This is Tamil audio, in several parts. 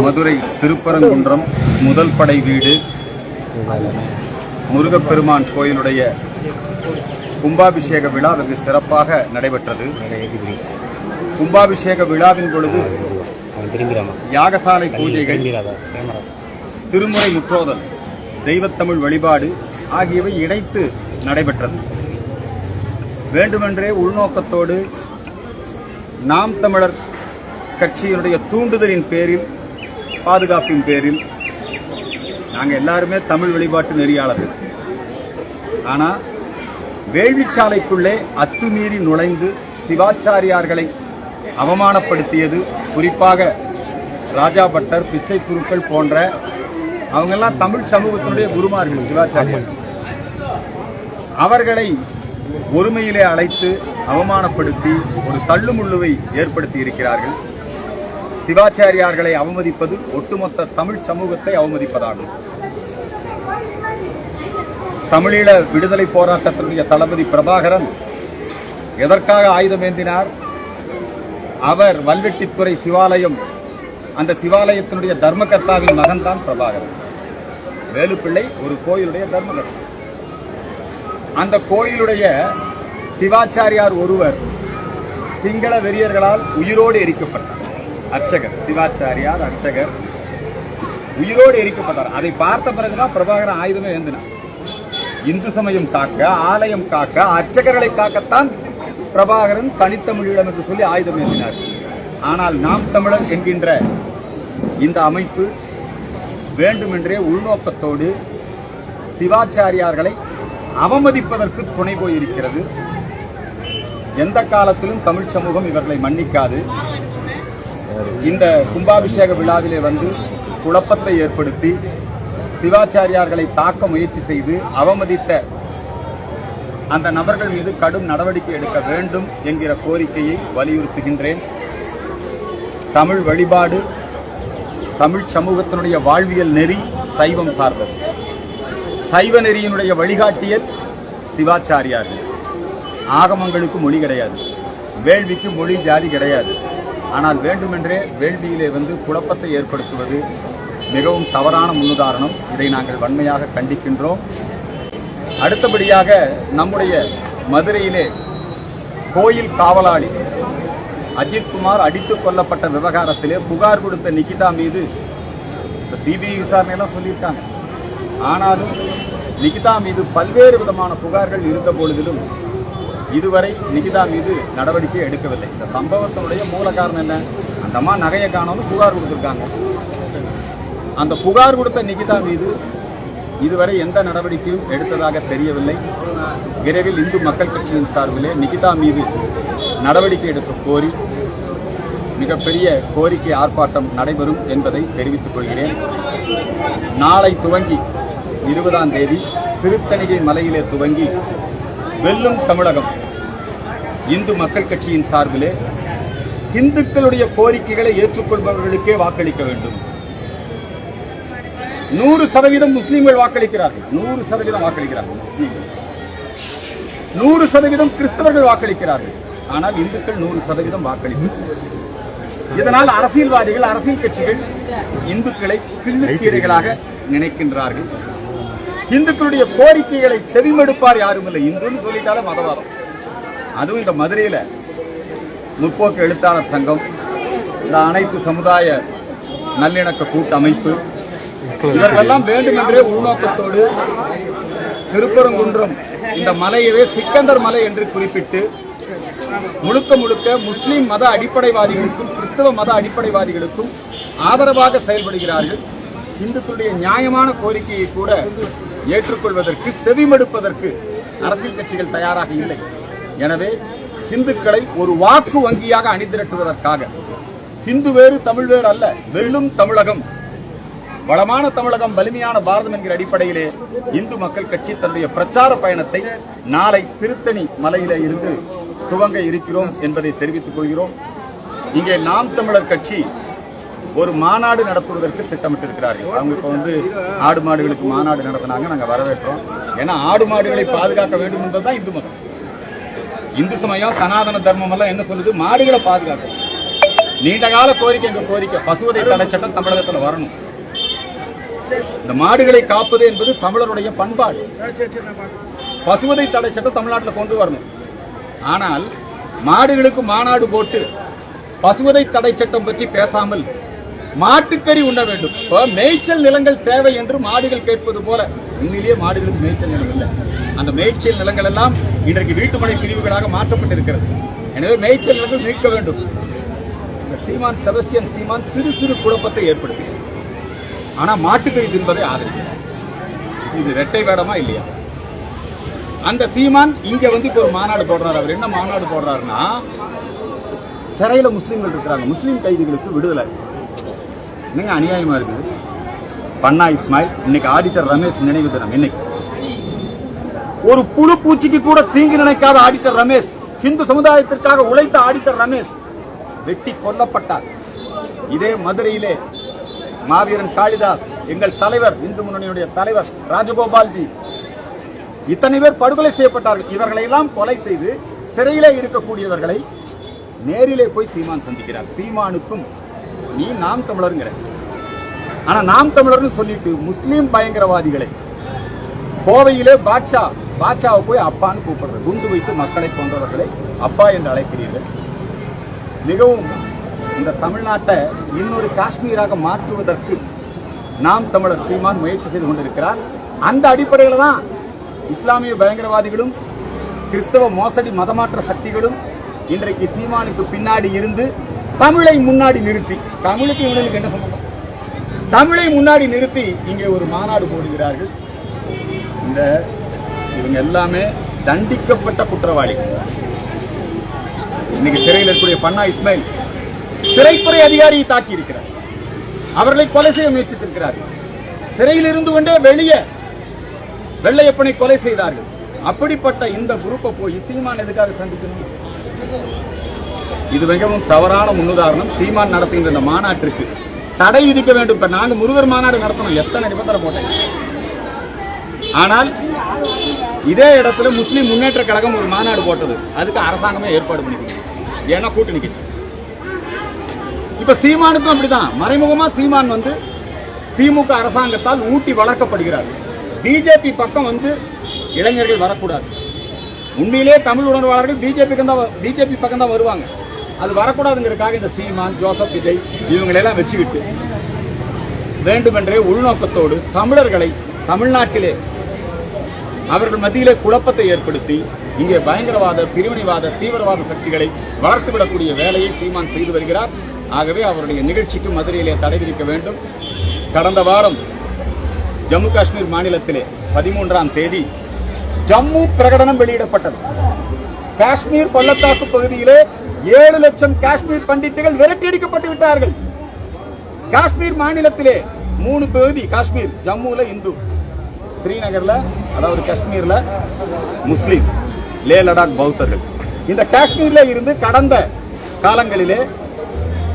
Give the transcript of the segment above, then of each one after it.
மதுரை திருப்பரங்குன்றம் முதல் படை வீடு முருகப்பெருமான் கோயிலுடைய கும்பாபிஷேக விழா வெகு சிறப்பாக நடைபெற்றது. கும்பாபிஷேக விழாவின் பொழுது யாகசாலை பூஜைகள் திருமுறை முற்றோதல் தெய்வத்தமிழ் வழிபாடு ஆகியவை இணைத்து நடைபெற்றது. வேண்டுமென்றே உள்நோக்கத்தோடு நாம் தமிழர் கட்சியினுடைய தூண்டுதலின் பேரில் பாதுகாப்பின் பேரில் நாங்கள் எல்லாருமே தமிழ் வழிபாட்டு நெறியாளர்கள். ஆனால் வேள்விச்சாலைக்குள்ளே அத்துமீறி நுழைந்து சிவாச்சாரியார்களை அவமானப்படுத்தியது குறிப்பாக ராஜா பட்டர் பிச்சை குருக்கள் போன்ற அவங்கெல்லாம் தமிழ் சமூகத்தினுடைய குருமார்கள் சிவாச்சாரியர். அவர்களை ஒருமையிலே அழைத்து அவமானப்படுத்தி ஒரு தள்ளுமுள்ளுவை ஏற்படுத்தி இருக்கிறார்கள். சிவாச்சாரியார்களை அவமதிப்பது ஒட்டுமொத்த தமிழ் சமூகத்தை அவமதிப்பதாகும். தமிழீழ விடுதலை போராட்டத்தினுடைய தளபதி பிரபாகரன் எதற்காக ஆயுதம் ஏந்தினார்? அவர் வல்வெட்டித்துறை சிவாலயம் அந்த சிவாலயத்தினுடைய தர்மகர்த்தாவின் மகன்தான் பிரபாகரன். வேலுப்பிள்ளை ஒரு கோயிலுடைய தர்மகர்த்தா அந்த கோயிலுடைய சிவாச்சாரியார் ஒருவர் சிங்கள வெறியர்களால் உயிரோடு எரிக்கப்பட்டார். அர்ச்சகர் சிவாச்சாரியார் அர்ச்சகர். உயிரோடு எரிக்கப்பட்டார். அதை பார்த்த பிறகுதான் பிரபாகரன் ஆயுதமே ஏந்தினார் இந்து சமயம் காக்க ஆலயம் காக்க அர்ச்சகர்களை காக்கத்தான் பிரபாகரன் தனித்தமிழீழம் என்று சொல்லி ஆயுதம் ஏந்தினார். ஆனால் நாம் தமிழர் என்கின்ற இந்த அமைப்பு வேண்டுமென்றே உள்நோக்கத்தோடு சிவாச்சாரியார்களை அவமதிப்பதற்கு துணை போயிருக்கிறது. எந்த காலத்திலும் தமிழ் சமூகம் இவர்களை மன்னிக்காது. இந்த கும்பாபிஷேக விழாவிலே வந்து குழப்பத்தை ஏற்படுத்தி சிவாச்சாரியார்களை தாக்க முயற்சி செய்து அவமதித்த அந்த நபர்கள் மீது கடும் நடவடிக்கை எடுக்க வேண்டும் என்கிற கோரிக்கையை வலியுறுத்துகின்றேன். தமிழ் வழிபாடு தமிழ் சமூகத்தினுடைய வாழ்வியல் நெறி சைவம் சார்ந்தது. சைவ நெறியினுடைய வழிகாட்டியல் சிவாச்சாரியார்கள். ஆகமங்களுக்கு மொழி கிடையாது. வேள்விக்கு மொழி ஜாதி கிடையாது. ஆனால் வேண்டுமென்றே வேள்வியிலே வந்து குழப்பத்தை ஏற்படுத்துவது மிகவும் தவறான முன்னுதாரணம். இதை நாங்கள் வன்மையாக கண்டிக்கின்றோம். அடுத்தபடியாக நம்முடைய மதுரையிலே கோயில் காவலாளி அஜித்குமார் அடித்துக் கொல்லப்பட்ட விவகாரத்திலே புகார் கொடுத்த நிகிதா மீது சிபிஐ விசாரணையெல்லாம் சொல்லியிருக்காங்க. ஆனாலும் நிகிதா மீது பல்வேறு விதமான புகார்கள் இருந்த பொழுதிலும் இதுவரை நிகிதா மீது நடவடிக்கை எடுக்கவில்லை. இந்த சம்பவத்தினுடைய மூல காரணம் என்ன? அந்த அம்மா நகையை காணோம்னு புகார் கொடுத்துருக்காங்க. அந்த புகார் கொடுத்த நிகிதா மீது இதுவரை எந்த நடவடிக்கையும் எடுத்ததாக தெரியவில்லை. விரைவில் இந்து மக்கள் கட்சியின் சார்பிலே நிகிதா மீது நடவடிக்கை எடுக்க கோரி மிகப்பெரிய கோரிக்கை ஆர்ப்பாட்டம் நடைபெறும் என்பதை தெரிவித்துக் கொள்கிறேன். நாளை துவங்கி இருபதாம் தேதி திருத்தணிகை மலையிலே துவங்கி வெல்லும் தமிழகம். இந்து மக்கள் கட்சியின் சார்பிலே இந்துக்களுடைய கோரிக்கைகளை ஏற்றுக்கொள்பவர்களுக்கே வாக்களிக்க வேண்டும். நூறு சதவீதம் முஸ்லீம்கள் வாக்களிக்கிறார்கள். நூறு சதவீதம் வாக்களிக்கிறார்கள் முஸ்லீம்கள். நூறு சதவீதம் கிறிஸ்தவர்கள் வாக்களிக்கிறார்கள். ஆனால் இந்துக்கள் நூறு சதவீதம் வாக்களிக்கிறார்கள் இதனால் அரசியல்வாதிகள் அரசியல் கட்சிகள் இந்துக்களை கிள்ளுக்கீரைகளாக நினைக்கின்றார்கள். இந்துக்களுடைய கோரிக்கைகளை செவிமடுப்பார் யாரும் இல்லை இந்துன்னு சொல்லிட்டாலும் மதவாதம். அதுவும் இந்த மதுரையில் முற்போக்கு எழுத்தாளர் சங்கம் இந்த அனைத்து சமுதாய நல்லிணக்க கூட்டமைப்பு இவர்களெல்லாம் வேண்டுமென்றே உள்நோக்கத்தோடு திருப்பரங்குன்றம் இந்த மலையவே சிக்கந்தர் மலை என்று குறிப்பிட்டு முழுக்க முழுக்க முஸ்லிம் மத அடிப்படைவாதிகளுக்கும் கிறிஸ்தவ மத அடிப்படைவாதிகளுக்கும் ஆதரவாக செயல்படுகிறார்கள். இந்துக்களுடைய நியாயமான கோரிக்கையை கூட ஏற்றுக்கொள்வதற்கு செவிமடுப்பதற்கு அரசியல் கட்சிகள் தயாராக இல்லை. எனவே இந்துக்களை ஒரு வாக்கு வங்கியாக அணிதிரட்டுவதற்காக. இந்து வேறு தமிழ் வேறு அல்ல வெல்லும் தமிழகம். வளமான தமிழகம் வலிமையான பாரதம் என்கிற அடிப்படையிலே இந்து மக்கள் கட்சி தன்னுடைய பிரச்சார பயணத்தை நாளை திருத்தணி மலையில இருந்து துவங்க இருக்கிறோம் என்பதை தெரிவித்துக் கொள்கிறோம். இங்கே நாம் தமிழர் கட்சி ஒரு மாநாடு நடத்துவதற்கு திட்டமிட்டிருக்கிறார்கள். அவங்க இப்போ வந்து ஆடு மாடுகளுக்கு மாநாடு நடத்தினாங்க நாங்கள் வரவேற்றோம். ஏன்னா ஆடு மாடுகளை பாதுகாக்க வேண்டும் என்பதுதான் இந்து மதம். இந்து சமயம் சனாதன தர்மம் எல்லாம் என்ன சொல்லுது? மாடுகளை பாதுகாக்க நீண்ட கால கோரிக்கை எங்க கோரிக்கை. பசுவதை தடை சட்டம் தமிழகத்துல வரணும். இந்த மாடுகளை காப்பது என்பது தமிழருடைய பண்பாடு. பசுவதை தடை சட்டம் தமிழ்நாட்டில் கொண்டு வரணும். ஆனால் மாடுகளுக்கு மாநாடு போட்டு பசுவதை தடை சட்டம் பற்றி பேசாமல் மாட்டுக்கறி உண்ண வேண்டும். இப்போ மேய்ச்சல் நிலங்கள் தேவை என்று மாடுகள் கேட்பது போல. உண்மையிலேயே மாடுகளுக்கு மேய்ச்சல் நிலம் இல்லை. அந்த மேய்ச்சல் நிலங்கள் எல்லாம் இன்றைக்கு வீட்டுமனை பிரிவுகளாக மாற்றப்பட்டிருக்கிறது. எனவே மேய்ச்சல் நிலங்கள் மீட்க வேண்டும். இந்த சீமான் செபஸ்டியன் சீமான் சிறு சிறு குழப்பத்தை ஏற்படுத்தி ஆனா மாட்டுக்கறி தின்பதை ஆதரிக்கிறார். இது ரெட்டை வேடமா இல்லையா? அந்த சீமான் இங்க வந்து இப்போ ஒரு மாநாடு போடுறாரு. அவர் என்ன மாநாடு போடுறாருன்னா சிறையில முஸ்லீம்கள் இருக்கிறாங்க. முஸ்லீம் கைதிகளுக்கு விடுதலை. என்னங்க அநியாயமா இருக்குது? பன்னா இஸ்மாயில் இன்னைக்கு ஆடிட்டர் ரமேஷ் நினைவு தினம். இன்னைக்கு ஒரு புழு பூச்சிக்கு கூட தீங்கு நினைக்காத ஆடிட்டர் ரமேஷ் இந்து சமுதாயத்திற்காக உழைத்த ஆடிட்டர் ரமேஷ் வெட்டி கொல்லப்பட்டார். இதே மதுரையிலே மாவீரன் காளிதாஸ் எங்கள் தலைவர் இந்து முன்னணியுடைய தலைவர் ராஜகோபால்ஜி இத்தனை பேர் படுகொலை செய்யப்பட்டார்கள். இவர்களை எல்லாம் கொலை செய்து சிறையிலே இருக்கக்கூடியவர்களை நேரிலே போய் சீமான் சந்திக்கிறார். சீமானுக்கும் நீ நாம் தமிழருங்கிற. ஆனா நாம் தமிழர்னு சொல்லிட்டு முஸ்லீம் பயங்கரவாதிகளை கோவையிலே பாட்ஷா பாட்சாவை போய் அப்பான்னு கூப்பிடுறது. குண்டு வைத்து மக்களை கொன்றவர்களை அப்பா என்று அழைக்கிறீர்கள். மிகவும் இந்த தமிழ்நாட்டை இன்னொரு காஷ்மீராக மாற்றுவதற்கு நாம் தமிழர் சீமான் முயற்சி செய்து கொண்டிருக்கிறார். அந்த அடிப்படையில் தான் இஸ்லாமிய பயங்கரவாதிகளும் கிறிஸ்தவ மோசடி மதமாற்ற சக்திகளும் இன்றைக்கு சீமானுக்கு பின்னாடி இருந்து தமிழை முன்னாடி நிறுத்தி தமிழுக்கு இவர்களுக்கு என்ன சம்பந்தம்? தமிழை முன்னாடி நிறுத்தி இங்கே ஒரு மாநாடு போடுகிறார்கள். இந்த இவங்க எல்லாமே தண்டிக்கப்பட்ட குற்றவாளிகள் இன்னைக்கு சிறையில் இருக்கக்கூடிய பன்னா இஸ்மாயில் சிறைத்துறை அதிகாரியை தாக்கி இருக்கிறார். அவர்களை கொலை செய்ய முயற்சித்திருக்கிறார். சிறையில் இருந்து கொண்டே வெளியே வெள்ளையப்பனை கொலை செய்தார்கள். அப்படிப்பட்ட இந்த குரூப்பை போய் சீமான் எதுக்காக சந்திக்கணும்? இது மிகவும் தவறான முன்னுதாரணம். சீமான் நடத்துகின்ற இந்த மாநாட்டிற்கு தடை விதிக்க வேண்டும். இப்ப நான் முருகர் மாநாடு நடத்தணும். எத்தனை நிபந்தனை போட்டேன்? ஆனால் இதே இடத்துல முஸ்லீம் முன்னேற்ற கழகம் ஒரு மாநாடு போட்டது. அதுக்கு அரசாங்கமே ஏற்பாடு பண்ணிக்கிச்சு. ஏன்னா கூட்டு நிக்கிச்சு இப்ப சீமானுக்கும் அப்படிதான். மறைமுகமா சீமான் வந்து திமுக அரசாங்கத்தால் ஊட்டி வளர்க்கப்படுகிறார். பிஜேபி பக்கம் வந்து இளைஞர்கள் வரக்கூடாது. உண்மையிலே தமிழ் உணர்வாளர்கள் பிஜேபி பிஜேபி பக்கம் தான் வருவாங்க. அது வரக்கூடாதுங்கிறதுக்காக இந்த சீமான் ஜோசப் விஜய் இவங்களெல்லாம் வச்சுக்கிட்டு வேண்டுமென்றே உள்நோக்கத்தோடு தமிழர்களை தமிழ்நாட்டிலே அவர்கள் மத்தியிலே குழப்பத்தை ஏற்படுத்தி இங்கே பயங்கரவாத பிரிவினைவாத தீவிரவாத சக்திகளை வளர்த்துவிடக்கூடிய வேலையை சீமான் செய்து வருகிறார். ஆகவே அவருடைய நிகழ்ச்சிக்கு மதுரையிலே தடை விதிக்க வேண்டும். கடந்த வாரம் ஜம்மு காஷ்மீர் மாநிலத்திலே பதிமூன்றாம் தேதி ஜம்மு பிரகடனம் வெளியிடப்பட்டது. காஷ்மீர் பள்ளத்தாக்கு பகுதியிலே ஏழு லட்சம் காஷ்மீர் பண்டிட்டுகள் விரட்டியடிக்கப்பட்டு விட்டார்கள். காஷ்மீர் மாநிலத்திலே மூணு பகுதி காஷ்மீர் ஜம்முல இந்து. ஸ்ரீநகரில் அதாவது காஷ்மீரில் முஸ்லீம் லே லடாக் பௌத்தர்கள். இந்த காஷ்மீரில் இருந்து கடந்த காலங்களிலே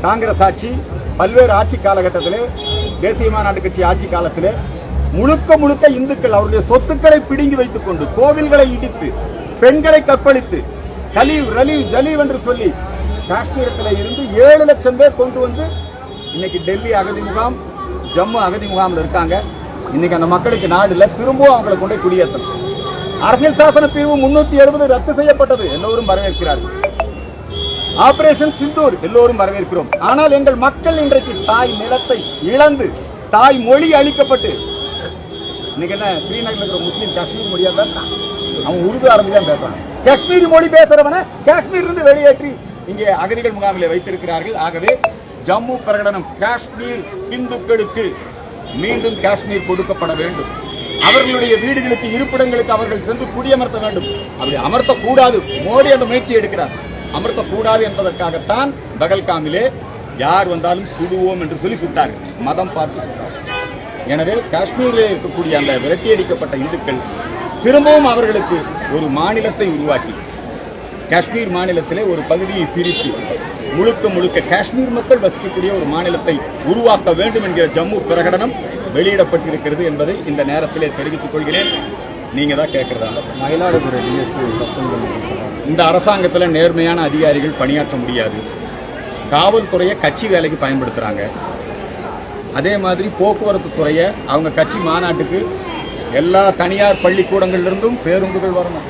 காங்கிரஸ் ஆட்சி பல்வேறு ஆட்சி காலகட்டத்திலே தேசிய மாநாட்டு கட்சி ஆட்சி காலத்திலே முழுக்க முழுக்க இந்துக்கள் அவருடைய சொத்துக்களை பிடுங்கி வைத்துக் கொண்டு கோவில்களை இடித்து பெண்களை கற்பழித்து கலீவ் ரலீவ் ஜலீவ் என்று சொல்லி காஷ்மீரத்தில் இருந்து ஏழு லட்சம் பேர் கொண்டு வந்து இன்னைக்கு டெல்லி அகதி முகாம் ஜம்மு அகதி முகாம்ல இருக்காங்க. இன்னைக்கு அந்த மக்களுக்கு நாடு இல்லை திரும்பவும் அவங்களை கொண்டு குடியேற்றணும். அரசியல் சாசன பிரிவு முன்னூத்தி எழுபது ரத்து செய்யப்பட்டது. எல்லோரும் வரவேற்கிறார்கள். ஆபரேஷன் சிந்தூர் எல்லோரும் வரவேற்கிறோம். ஆனால் எங்கள் மக்கள் இன்றைக்கு தாய் நிலத்தை இழந்து தாய் மொழி அளிக்கப்பட்டு இன்னைக்கு என்ன ஸ்ரீநகர் இருக்கிற முஸ்லீம் காஷ்மீர் மொழியா பேசுறான்? அவன் உருது அரபி தான் பேசுறான். காஷ்மீர் மொழி பேசுறவன காஷ்மீர் இருந்து வெளியேற்றி இங்கே அகதிகள் முகாமிலே வைத்திருக்கிறார்கள். ஆகவே ஜம்மு பிரகடனம் காஷ்மீர் இந்துக்களுக்கு மீண்டும் காஷ்மீர் கொடுக்கப்பட வேண்டும். அவர்களுடைய வீடுகளுக்கு இருப்பிடங்களுக்கு அவர்கள் சென்று குடியமர்த்த வேண்டும். அப்படி அமர்த்தக்கூடாது. மோடி அந்த முயற்சி எடுக்கிறார். அமர்த்தக்கூடாது என்பதற்காகத்தான் பகல்காமிலே யார் வந்தாலும் சுடுவோம் என்று சொல்லி சுட்டார். மதம் பார்த்து சுட்டார். எனவே காஷ்மீரில் இருக்கக்கூடிய அந்த விரட்டியடிக்கப்பட்ட இந்துக்கள் திரும்பவும் அவர்களுக்கு ஒரு மாநிலத்தை உருவாக்கி காஷ்மீர் மாநிலத்திலே ஒரு பகுதியை பிரித்து முழுக்க முழுக்க காஷ்மீர் மக்கள் வசிக்கக்கூடிய ஒரு மாநிலத்தை உருவாக்க வேண்டும் என்கிற ஜம்மு பிரகடனம் வெளியிடப்பட்டிருக்கிறது என்பதை இந்த நேரத்திலே தெரிவித்துக் கொள்கிறேன். நீங்க தான் கேட்கறதா மயிலாடுதுறை இந்த அரசாங்கத்தில் நேர்மையான அதிகாரிகள் பணியாற்ற முடியாது. காவல்துறையை கட்சி வேலைக்கு பயன்படுத்துறாங்க. அதே மாதிரி போக்குவரத்து துறையை அவங்க கட்சி மாநாட்டுக்கு எல்லா தனியார் பள்ளிக்கூடங்கள்ல இருந்தும் பேருந்துகள் வரணும்.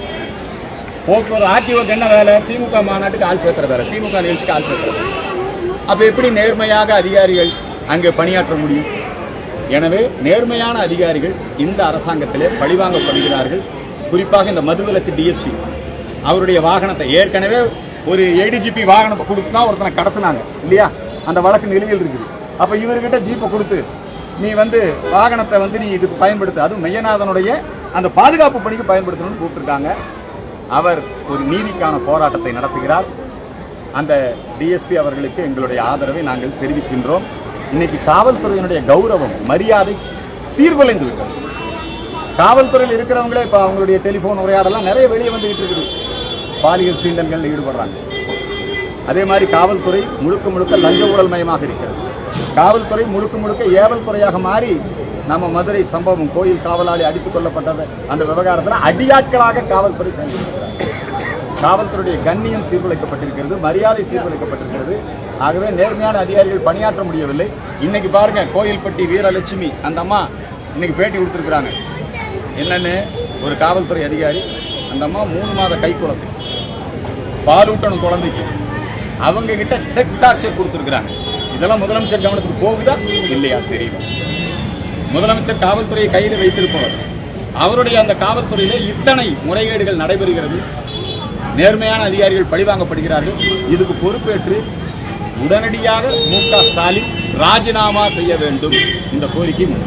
போக்குவரத்து ஆர்டிஓக்கு என்ன வேலை? திமுக மாநாட்டுக்கு ஆள் சேர்க்கிற வேலை திமுக நிகழ்ச்சிக்கு ஆள் சேர்க்கிற வேலை எப்படி நேர்மையாக அதிகாரிகள் அங்கே பணியாற்ற முடியும்? எனவே நேர்மையான அதிகாரிகள் இந்த அரசாங்கத்திலே பழிவாங்கப்படுகிறார்கள். குறிப்பாக இந்த மதுவிலக்கு டிஎஸ்பி அவருடைய வாகனத்தை ஏற்கனவே ஒரு ஏடிஜிபி வாகனத்தை கொடுத்து தான் ஒருத்தனை கடத்துனாங்க. இல்லையா? அந்த வழக்கு நிலுவையில் இருக்குது. அப்போ இவர்கிட்ட ஜீப்பை கொடுத்து நீ வந்து வாகனத்தை வந்து நீ இதுக்கு பயன்படுத்து. அதுவும் மெய்யநாதனுடைய அந்த பாதுகாப்பு பணிக்கு பயன்படுத்தணும்னு கூப்பிட்டுருக்காங்க. அவர் ஒரு நீதிக்கான போராட்டத்தை நடத்துகிறார். அந்த டிஎஸ்பி அவர்களுக்கு எங்களுடைய ஆதரவை நாங்கள் தெரிவிக்கின்றோம். இன்னைக்கு காவல்துறையினுடைய கௌரவம் மரியாதை சீர்குலைந்து விட்டது. காவல்துறையில் இருக்கிறவங்களே இப்போ அவங்களுடைய டெலிஃபோன் உரையாடலாம் நிறைய வெளியே வந்துகிட்டு இருக்குது. பாலியல் சீண்டல்களில் ஈடுபடுறாங்க. அதே மாதிரி காவல்துறை முழுக்க முழுக்க லஞ்ச ஊழல் மயமாக இருக்கிறது. காவல்துறை முழுக்க முழுக்க ஏவல் துறையாக மாறி நம்ம மதுரை சம்பவம் கோயில் காவலாளி அடித்துக் கொள்ளப்பட்டது அந்த விவகாரத்தில் அடியாட்களாக காவல்துறை செயல்படுகிறார் காவல்துறையுடைய கண்ணியம் சீர்குலைக்கப்பட்டிருக்கிறது மரியாதை சீர்குலைக்கப்பட்டிருக்கிறது. ஆகவே நேர்மையான அதிகாரிகள் பணியாற்ற முடியவில்லை. இன்னைக்கு பாருங்க கோயில்பட்டி வீரலட்சுமி அந்த அம்மா இன்னைக்கு பேட்டி கொடுத்துருக்குறாங்க. என்னன்னு? ஒரு காவல்துறை அதிகாரி அந்த அம்மா மூணு மாத கை குழந்தை பாலூட்டணும் குழந்தைக்கு. அவங்க கிட்ட செக்ஸ் டார்ச்சர் கொடுத்துருக்குறாங்க. இதெல்லாம் முதலமைச்சர் கவனத்துக்கு போகுதா? இல்லையா தெரியும்? முதலமைச்சர் காவல்துறையை கையில் வைத்திருப்பவர். அவருடைய அந்த காவல்துறையிலே இத்தனை முறைகேடுகள் நடைபெறுகிறது. நேர்மையான அதிகாரிகள் பழிவாங்கப்படுகிறார்கள். இதுக்கு பொறுப்பேற்று உடனடியாக மு ஸ்டாலின் ராஜினாமா செய்ய வேண்டும். இந்த கோரிக்கை முன்.